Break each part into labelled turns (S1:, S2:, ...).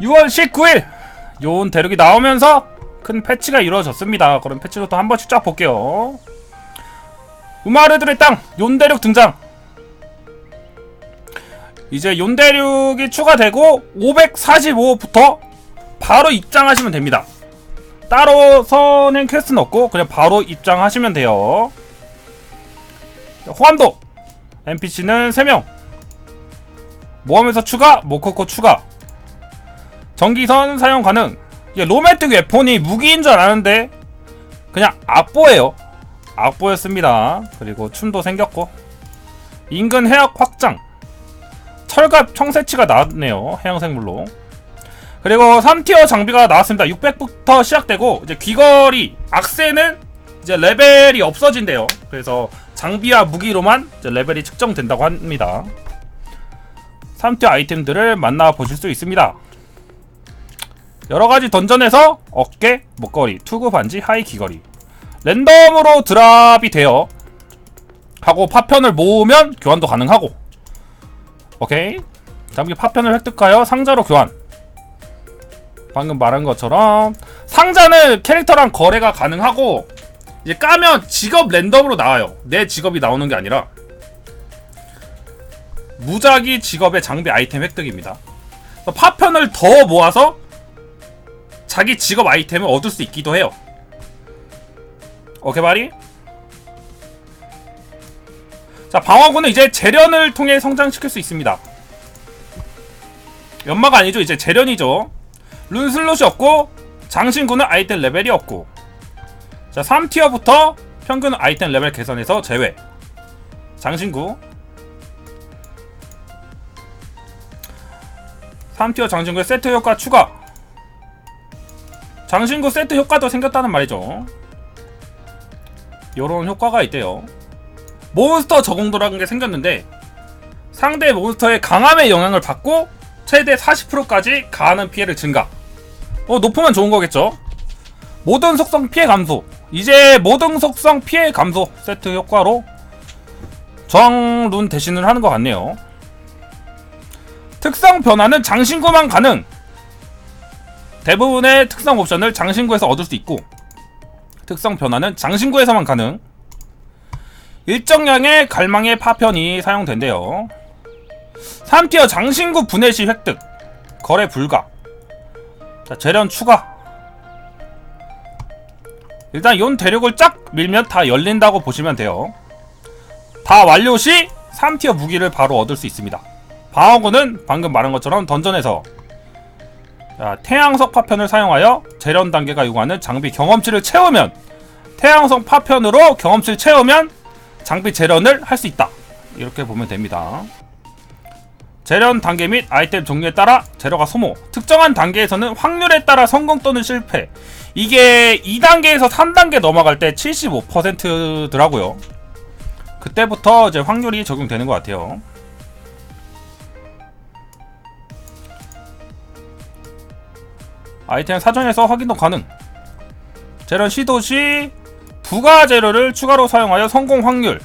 S1: 6월 19일 요온 대륙이 나오면서 큰 패치가 이루어졌습니다. 그럼 패치로 또 한 번씩 쫙 볼게요. 우마르들의 땅 욘대륙 등장. 이제 욘대륙이 추가되고 545부터 바로 입장하시면 됩니다. 따로 선행 퀘스트는 없고 그냥 바로 입장하시면 돼요. 호암도 NPC는 3명 모험에서 추가 모코코 추가 전기선 사용 가능. 로맨틱 웨폰이 무기인 줄 알았는데 그냥 악보예요. 악보였습니다. 그리고 춤도 생겼고. 인근 해역 확장. 철갑 청새치가 나왔네요. 해양생물로. 그리고 3티어 장비가 나왔습니다. 600부터 시작되고 이제 귀걸이 악세는 이제 레벨이 없어진대요. 그래서 장비와 무기로만 레벨이 측정된다고 합니다. 3티어 아이템들을 만나보실 수 있습니다 여러가지 던전에서 어깨, 목걸이, 투구 반지, 하이 귀걸이. 랜덤으로 드랍이 돼요 하고 파편을 모으면 교환도 가능하고. 오케이. 장비 파편을 획득하여 상자로 교환. 방금 말한 것처럼 상자는 캐릭터랑 거래가 가능하고 이제 까면 직업 랜덤으로 나와요. 내 직업이 나오는 게 아니라. 무작위 직업의 장비 아이템 획득입니다. 파편을 더 모아서 자기 직업 아이템을 얻을 수 있기도 해요. 오케이 바리? 자 방어구는 이제 재련을 통해 성장시킬 수 있습니다. 연마가 아니죠 이제 재련이죠. 룬 슬롯이 없고 장신구는 아이템 레벨이 없고 자 3티어부터 평균 아이템 레벨 개선해서 제외 장신구 3티어 장신구의 세트 효과 추가 장신구 세트 효과도 생겼다는 말이죠. 요런 효과가 있대요. 몬스터 적응도라는 게 생겼는데 상대 몬스터의 강함의 영향을 받고 최대 40%까지 가하는 피해를 증가. 어, 높으면 좋은 거겠죠? 모든 속성 피해 감소. 이제 모든 속성 피해 감소 세트 효과로 저항룬 대신을 하는 것 같네요. 특성 변화는 장신구만 가능. 대부분의 특성 옵션을 장신구에서 얻을 수 있고 특성 변화는 장신구에서만 가능. 일정량의 갈망의 파편이 사용된대요. 3티어 장신구 분해 시 획득. 거래 불가. 자 재련 추가. 일단 yon 대륙을 쫙 밀면 다 열린다고 보시면 돼요. 다 완료 시 3티어 무기를 바로 얻을 수 있습니다. 방어구는 방금 말한 것처럼 던전에서 자, 태양석 파편을 사용하여 재련 단계가 요구하는 장비 경험치를 채우면 태양석 파편으로 경험치를 채우면 장비 재련을 할 수 있다. 이렇게 보면 됩니다. 재련 단계 및 아이템 종류에 따라 재료가 소모. 특정한 단계에서는 확률에 따라 성공 또는 실패. 이게 2단계에서 3단계 넘어갈 때 75%더라고요. 그때부터 이제 확률이 적용되는 것 같아요. 아이템 사전에서 확인도 가능. 재련 시도 시 부가 재료를 추가로 사용하여 성공 확률을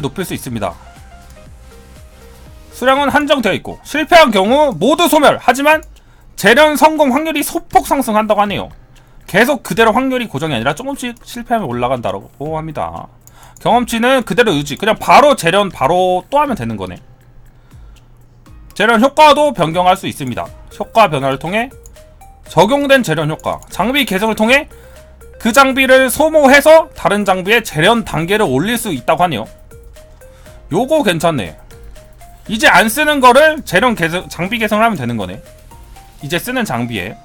S1: 높일 수 있습니다. 수량은 한정되어 있고 실패한 경우 모두 소멸. 하지만 재련 성공 확률이 소폭 상승한다고 하네요. 계속 그대로 확률이 고정이 아니라 조금씩 실패하면 올라간다고 합니다. 경험치는 그대로 유지. 그냥 바로 재련 바로 또 하면 되는 거네. 재련 효과도 변경할 수 있습니다. 효과 변화를 통해 적용된 재련 효과, 장비 개성을 통해 그 장비를 소모해서 다른 장비의 재련 단계를 올릴 수 있다고 하네요. 요거 괜찮네. 이제 안 쓰는 거를 재련 개성, 장비 개성을 하면 되는 거네. 이제 쓰는 장비에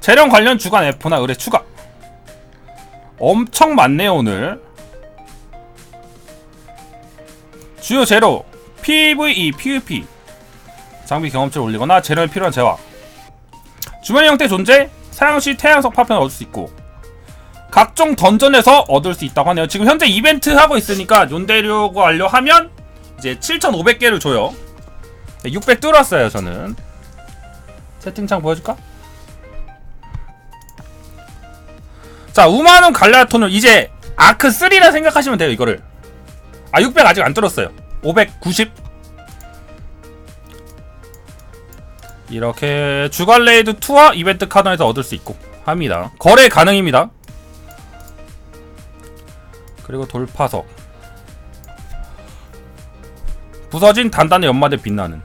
S1: 재련 관련 주간 F나 의뢰 추가. 엄청 많네요 오늘. 주요 재료 PVE, PVP 장비 경험치를 올리거나 재련이 필요한 재화. 주머니 형태 존재 사용시 태양석 파편을 얻을 수 있고 각종 던전에서 얻을 수 있다고 하네요. 지금 현재 이벤트 하고 있으니까 욘대류고 완료하면 이제 7,500개를 줘요. 600 뚫었어요 저는. 채팅창 보여줄까? 자 우마는 갈라토는 이제 아크3라 생각하시면 돼요 이거를. 아 600 아직 안 뚫었어요. 590 이렇게 주간 레이드 2와 이벤트 카드에서 얻을 수 있고 합니다. 거래 가능입니다. 그리고 돌파석. 부서진 단단한 연마대 빛나는.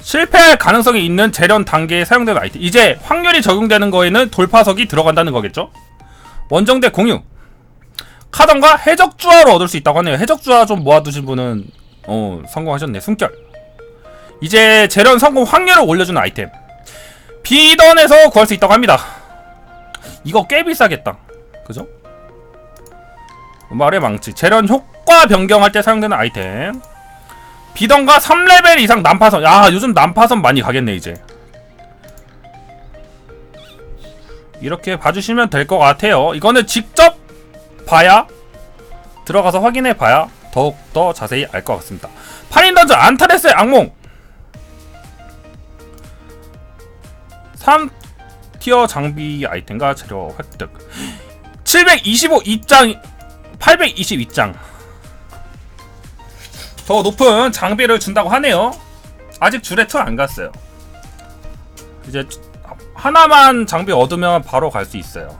S1: 실패할 가능성이 있는 재련 단계에 사용되는 아이템. 이제 확률이 적용되는 거에는 돌파석이 들어간다는 거겠죠? 원정대 공유. 카던과 해적주화로 얻을 수 있다고 하네요. 해적주화 좀 모아두신 분은 어 성공하셨네. 숨결 이제 재련 성공 확률을 올려주는 아이템. 비던에서 구할 수 있다고 합니다. 이거 꽤 비싸겠다. 그죠? 말의 망치. 재련 효과 변경할 때 사용되는 아이템. 비던가 3레벨 이상 난파선. 야 요즘 난파선 많이 가겠네 이제. 이렇게 봐주시면 될 것 같아요. 이거는 직접 봐야 들어가서 확인해 봐야 더욱더 자세히 알 것 같습니다. 파인던전 안타레스의 악몽 3티어 장비 아이템과 재료 획득. 725 입장 822장. 더 높은 장비를 준다고 하네요. 아직 줄에 틀 안 갔어요. 이제 하나만 장비 얻으면 바로 갈 수 있어요.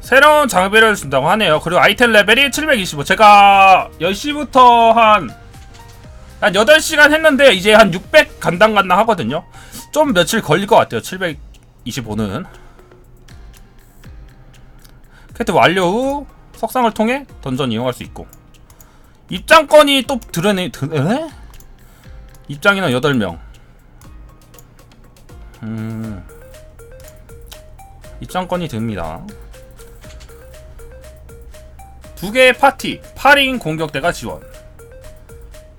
S1: 새로운 장비를 준다고 하네요. 그리고 아이템 레벨이 725 제가 10시부터 한, 한 8시간 했는데 이제 한 600 간당 간당 하거든요 좀 며칠 걸릴 것 같아요. 725는. 퀘트 완료 후 석상을 통해 던전 이용할 수 있고. 입장권이 또 드러내 드, 에? 입장인원 8명. 음. 입장권이 듭니다. 두 개의 파티. 8인 공격대가 지원.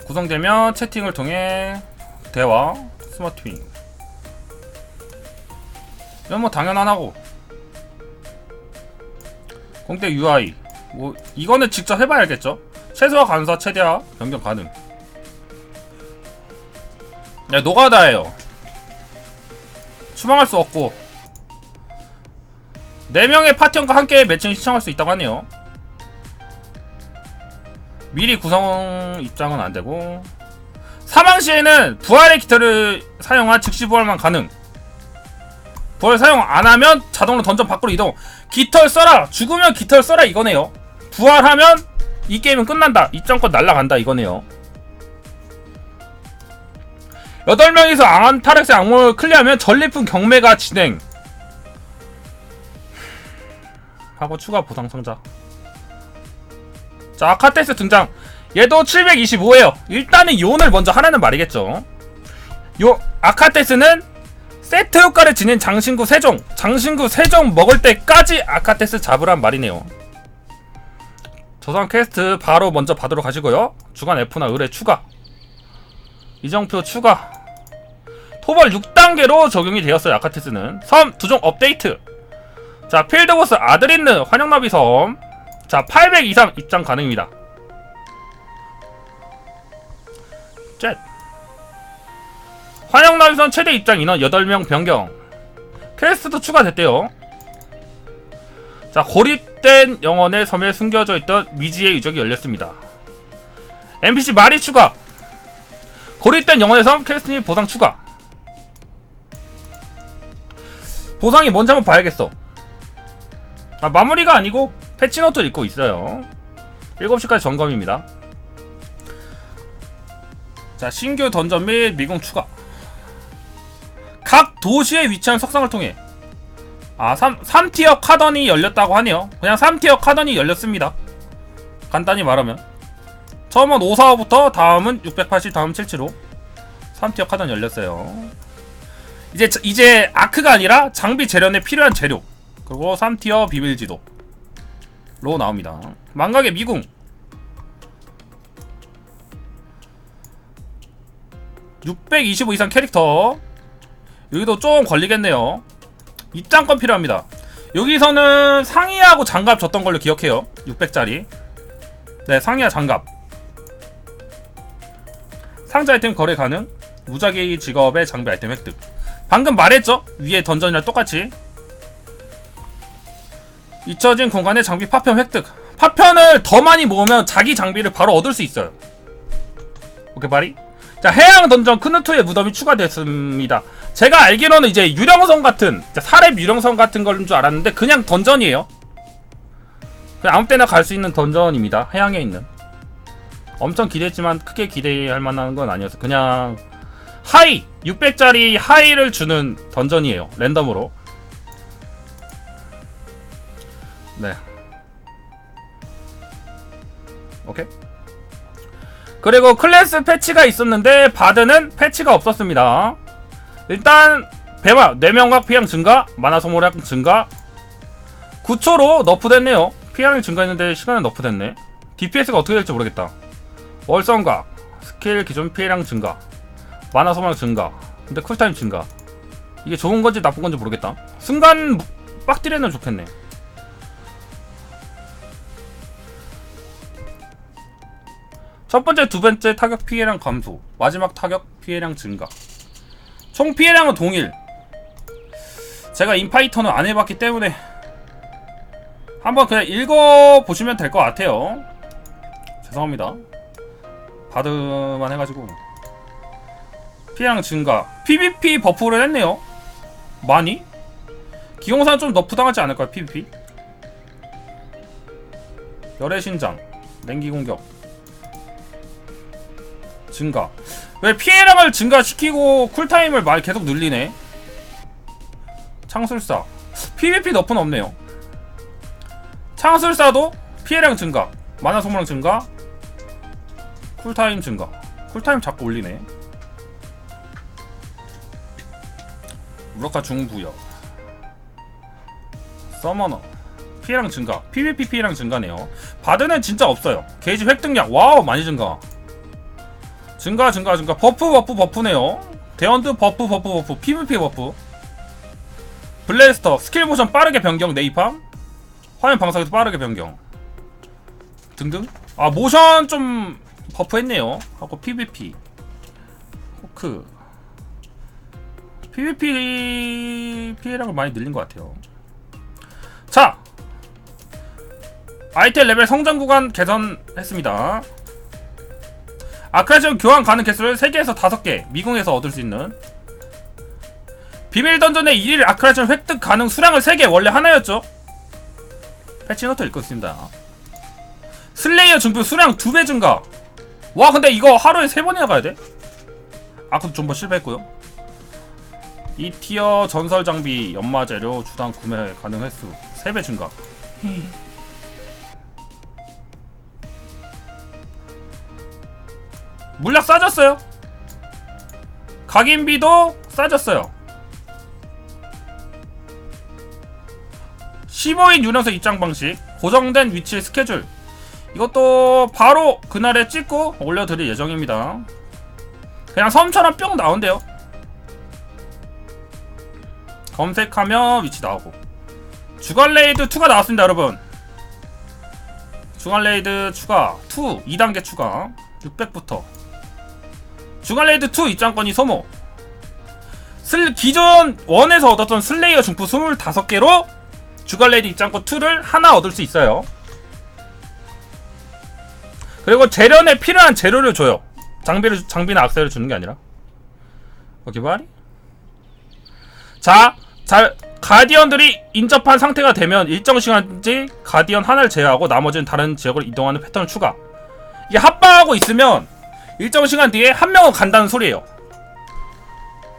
S1: 구성되면 채팅을 통해 대화 스마트윙 이건 뭐 당연하고. 공대 UI 뭐 이거는 직접 해봐야 알겠죠? 최소화 간사 최대화 변경 가능. 야 노가다예요. 추방할 수 없고. 4명의 파티원과 함께 매칭 시청할 수 있다고 하네요. 미리 구성 입장은 안되고. 사망 시에는 부활의 깃털을 사용한 즉시 부활만 가능 부활 사용 안 하면 자동으로 던전 밖으로 이동. 깃털 써라. 죽으면 깃털 써라 이거네요. 부활하면 이 게임은 끝난다. 입장권 날라간다 이거네요. 8명이서 안타렉스 악몽을 클리어하면 전리품 경매가 진행. 하고 추가 보상 상자. 자 아카테스 등장. 얘도 725에요. 일단은 요온을 먼저 하라는 말이겠죠. 요 아카테스는 세트 효과를 지닌 장신구 세종 장신구 세종 먹을 때까지 아카테스 잡으란 말이네요. 저장 퀘스트 바로 먼저 받으러 가시고요. 주간 F나 의뢰 추가. 이정표 추가. 토벌 6단계로 적용이 되었어요 아카테스는. 섬 두종 업데이트. 자 필드보스 아드린느 환영나비 섬자 800 이상 입장 가능입니다. 셋 환영나비선 최대 입장 인원 8명 변경. 퀘스트도 추가됐대요. 자 고립된 영혼의 섬에 숨겨져 있던 미지의 유적이 열렸습니다. NPC 말이 추가. 고립된 영혼의 섬 퀘스트 보상 추가. 보상이 뭔지 한번 봐야겠어. 아 마무리가 아니고 패치노트 읽고 있어요. 7시까지 점검입니다. 자 신규 던전 및 미궁 추가 각 도시에 위치한 석상을 통해. 아 3, 3티어 카던이 열렸다고 하네요. 그냥 3티어 카던이 열렸습니다. 간단히 말하면. 처음은 545부터 다음은 680 다음 77호 3티어 카던 열렸어요. 이제 이제 아크가 아니라 장비 재련에 필요한 재료. 그리고 3티어 비밀지도 로 나옵니다. 망각의 미궁. 625 이상 캐릭터 여기도 좀 걸리겠네요. 입장권 필요합니다. 여기서는 상의하고 장갑 줬던 걸로 기억해요. 600짜리. 네 상의와 장갑. 상자 아이템 거래 가능. 무작위 직업의 장비 아이템 획득. 방금 말했죠? 위에 던전이랑 똑같이. 잊혀진 공간의 장비 파편 획득. 파편을 더 많이 모으면 자기 장비를 바로 얻을 수 있어요. 오케이 바리 자 해양 던전 크누트의 무덤이 추가됐습니다. 제가 알기로는 이제 유령성 같은 사렙 유령성 같은 걸줄 알았는데 그냥 던전이에요. 그냥 아무 때나 갈 수 있는 던전입니다. 해양에 있는. 엄청 기대했지만 크게 기대할 만한 건 아니어서 그냥 하이 600짜리 하이를 주는 던전이에요. 랜덤으로. 네. 오케이. 그리고 클래스 패치가 있었는데 바드는 패치가 없었습니다. 일단 배마 뇌명각 피향 증가, 만화 소모량 증가 9초로 너프됐네요. 피향이 증가했는데 시간은 너프됐네. DPS가 어떻게 될지 모르겠다. 월성각, 스킬 기존 피해량 증가, 만화 소모량 증가, 근데 쿨타임 증가. 이게 좋은 건지 나쁜 건지 모르겠다. 순간 빡딜에는 좋겠네. 첫 번째, 두 번째 타격 피해량 감소, 마지막 타격 피해량 증가. 총 피해량은 동일. 제가 인파이터는 안 해봤기 때문에 한번 그냥 읽어 보시면 될 것 같아요. 죄송합니다. 바드만 해가지고 피해량 증가. PVP 버프를 했네요. 많이? 기공사는 좀 너프당하지 않을까요? PVP? 열의 신장, 냉기 공격, 증가. 왜 피해량을 증가시키고 쿨타임을 많이 계속 늘리네? 창술사. PVP 너프는 없네요. 창술사도 피해량 증가, 만화 소모량 증가, 쿨타임 증가. 쿨타임 자꾸 올리네. 무력화 중부여. 서머너. 피해량 증가. PVP 피해량 증가네요. 바드는 진짜 없어요. 게이지 획득량. 와우, 많이 증가. 증가, 증가, 증가. 버프, 버프, 버프네요. 대원드 버프, 버프, 버프. PVP 버프. 블레스터. 스킬 모션 빠르게 변경, 네이팜. 화면 방사에도 빠르게 변경. 등등. 아, 모션 좀 버프했네요. 하고 PVP. 호크. PVP 피해량을 많이 늘린 것 같아요. 자! 아이템 레벨 성장 구간 개선했습니다. 아크라시온 교환 가능 개수를 3개에서 5개, 미궁에서 얻을 수 있는. 비밀 던전의 1일 아크라시온 획득 가능 수량을 3개, 원래 하나였죠? 패치노트 읽고 있습니다. 슬레이어 증표 수량 2배 증가. 와, 근데 이거 하루에 3번이나 가야 돼? 아크도 존버 실패했고요. 이 티어 전설 장비 연마 재료 주당 구매 가능 횟수 3배 증가. 물약 싸졌어요. 각인비도 싸졌어요. 15인 유령석 입장 방식, 고정된 위치 스케줄. 이것도 바로 그날에 찍고 올려드릴 예정입니다. 그냥 섬처럼 뿅 나온대요. 검색하면 위치 나오고. 주간 레이드 2가 나왔습니다, 여러분. 주간 레이드 추가 2, 2단계 추가 600부터. 주간 레이드 2 입장권이 소모. 슬, 기존 1에서 얻었던 슬레이어 중프 25개로 주간 레이드 입장권 2를 하나 얻을 수 있어요. 그리고 재련에 필요한 재료를 줘요. 장비를 장비나 악세를 주는 게 아니라. 오케이 바리. 자, 자 가디언들이 인접한 상태가 되면 일정 시간지 가디언 하나를 제외하고 나머지는 다른 지역으로 이동하는 패턴을 추가. 이게 합방하고 있으면 일정 시간 뒤에 한 명은 간다는 소리예요.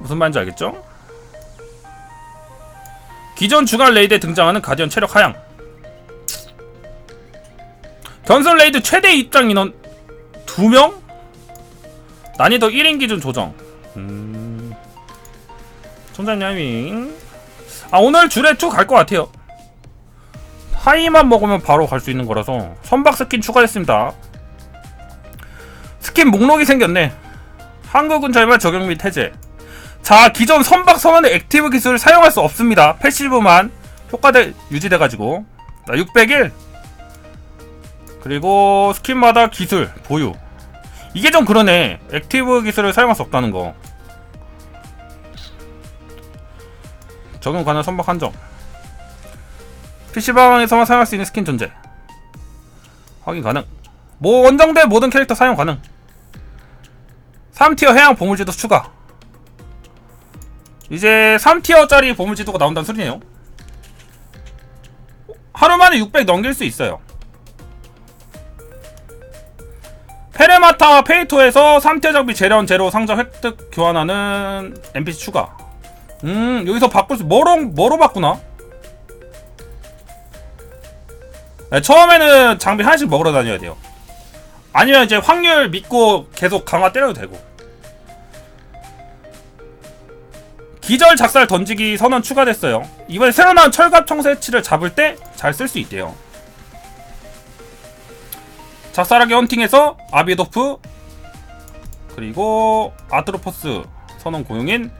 S1: 무슨 말인지 알겠죠? 기존 주간 레이드에 등장하는 가디언 체력 하향. 견선 레이드 최대 입장 인원 2명? 난이도 1인 기준 조정. 음. 총장님이 아 오늘 줄에 쭉갈 것 같아요. 하이만 먹으면 바로 갈 수 있는 거라서 선박 스킨 추가했습니다. 스킨 목록이 생겼네. 한국은 절반 적용 및 해제. 자, 기존 선박 선언의 액티브 기술을 사용할 수 없습니다. 패시브만 효과대 유지돼가지고. 자, 601. 그리고 스킨마다 기술 보유. 이게 좀 그러네. 액티브 기술을 사용할 수 없다는 거. 적용 가능 선박 한정. PC방에서만 사용할 수 있는 스킨 존재. 확인 가능. 뭐 원정대 모든 캐릭터 사용 가능. 3티어 해양 보물지도 추가. 이제 3티어짜리 보물지도가 나온다는 소리네요. 하루 만에 600 넘길 수 있어요. 페레마타 페이토에서 3티어 장비 재련 제로 상점 획득 교환하는 NPC 추가. 음 여기서 바꿀 수 뭐로 뭐로 바꾸나? 네, 처음에는 장비 하나씩 먹으러 다녀야 돼요. 아니면 이제 확률 믿고 계속 강화 때려도 되고 기절 작살 던지기 선언 추가됐어요. 이번에 새로 나온 철갑 청새치를 잡을 때 잘 쓸 수 있대요. 작살하기 헌팅에서 아비도프 그리고 아트로포스 선언 고용인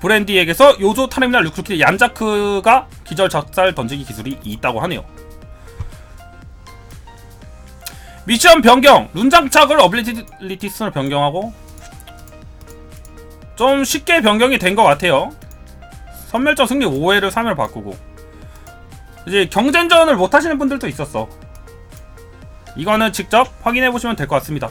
S1: 브랜디에게서 요조 타르미날 루크루키 얀자크가 기절 작살 던지기 기술이 있다고 하네요. 미션 변경! 룬장착을 어빌리티 스를 변경하고 좀 쉽게 변경이 된 것 같아요. 선멸적 승리 5회를 3회로 바꾸고. 이제 경쟁전을 못 하시는 분들도 있었어. 이거는 직접 확인해 보시면 될 것 같습니다.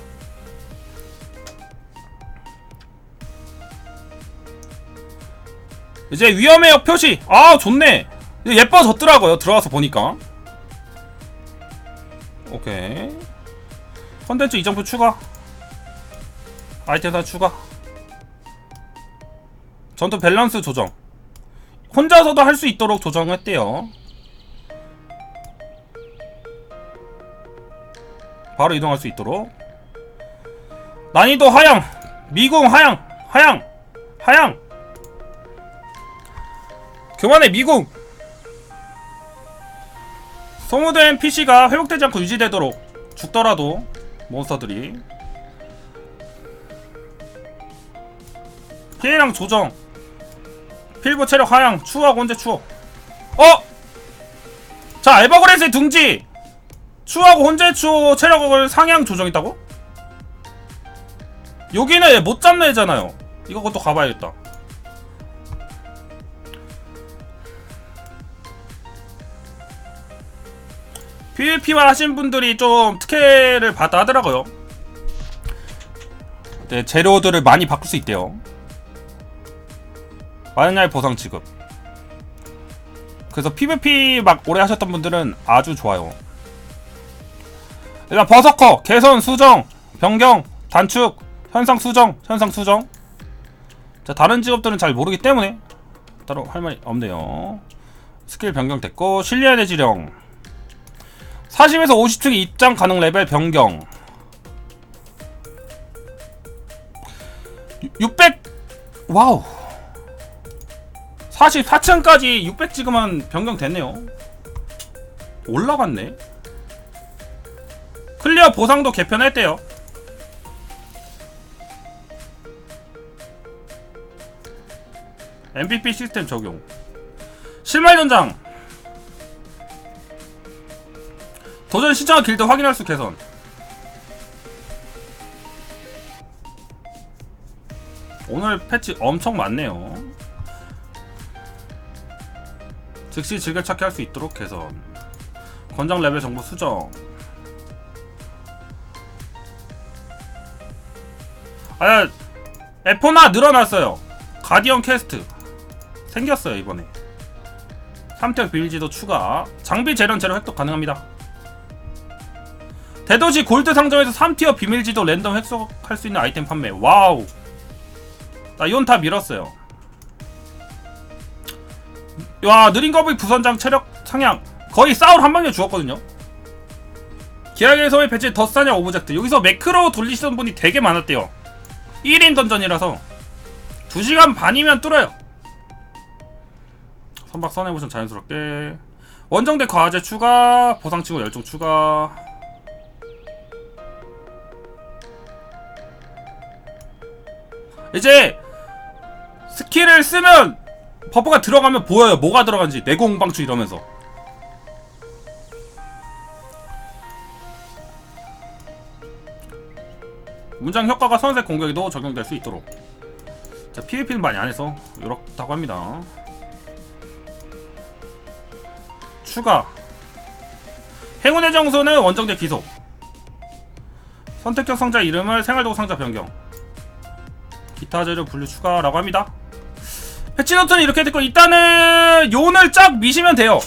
S1: 이제 위험해요 표시. 아 좋네. 예뻐졌더라고요 들어가서 보니까. 오케이. 컨텐츠 이점프 추가. 아이템사 추가 전투 밸런스 조정. 혼자서도 할 수 있도록 조정했대요. 바로 이동할 수 있도록. 난이도 하향. 미궁 하향. 하향. 하향. 교만의 미궁. 소모된 PC가 회복되지 않고 유지되도록 죽더라도 몬스터들이. 피해량 조정 필보 체력 하향. 추억 언제 추억? 어! 자 에버그레스의 둥지. 추하고 혼재 추 체력을 상향 조정했다고? 여기는 얘 못 잡는 애잖아요. 이거 것도 가봐야겠다. PVP만 하신 분들이 좀 특혜를 받아 하더라고요. 네, 재료들을 많이 바꿀 수 있대요 많은 날 보상 지급. 그래서 PVP 막 오래 하셨던 분들은 아주 좋아요. 일단 버서커 개선 수정 변경 단축 현상 수정 현상 수정. 자 다른 직업들은 잘 모르기 때문에 따로 할 말이 없네요. 스킬 변경됐고 실리안의 지령. 40에서 50층 입장 가능 레벨 변경. 600 와우 44층까지 600 찍으면 변경 됐네요. 올라갔네. 클리어 보상도 개편했대요. MVP 시스템 적용. 실말전장. 도전 신청한 길드 확인할 수 개선. 오늘 패치 엄청 많네요 즉시 즐겨찾기 할 수 있도록 개선 권장 레벨 정보 수정. 아 에포나 늘어났어요. 가디언 캐스트 생겼어요 이번에. 3태 빌지도 추가. 장비 재련 재료 획득 가능합니다. 대도시 골드 상점에서 3티어 비밀지도 랜덤 획득할 수 있는 아이템 판매. 와우. 나 이건 다 밀었어요 와 느린 거북이 부선장 체력 상향. 거의 싸울 한 방에 죽었거든요. 기하계에서의 배치 더싸냐 오브젝트. 여기서 매크로 돌리시던 분이 되게 많았대요. 1인 던전이라서. 2시간 반이면 뚫어요. 선박 선해보션 자연스럽게. 원정대 과제 추가. 보상치고 열정 추가. 이제 스킬을 쓰면 버프가 들어가면 보여요. 뭐가 들어간지. 내공방출 이러면서. 문장 효과가 선색 공격에도 적용될 수 있도록. 자 PVP는 많이 안 해서 이렇다고 합니다. 추가. 행운의 정수는 원정대 기속 선택적 상자 이름을 생활도구 상자 변경. 기타 재료 분류 추가라고 합니다. 패치노트는 이렇게 됐고 일단은 요늘 쫙 미시면 돼요.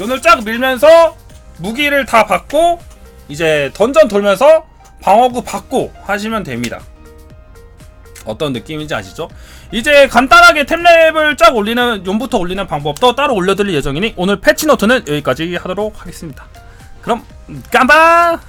S1: 요늘 쫙 밀면서 무기를 다 받고 이제 던전 돌면서 방어구 받고 하시면 됩니다. 어떤 느낌인지 아시죠? 이제 간단하게 템랩을 쫙 올리는 용부터 올리는 방법도 따로 올려드릴 예정이니 오늘 패치노트는 여기까지 하도록 하겠습니다. 그럼 깜방!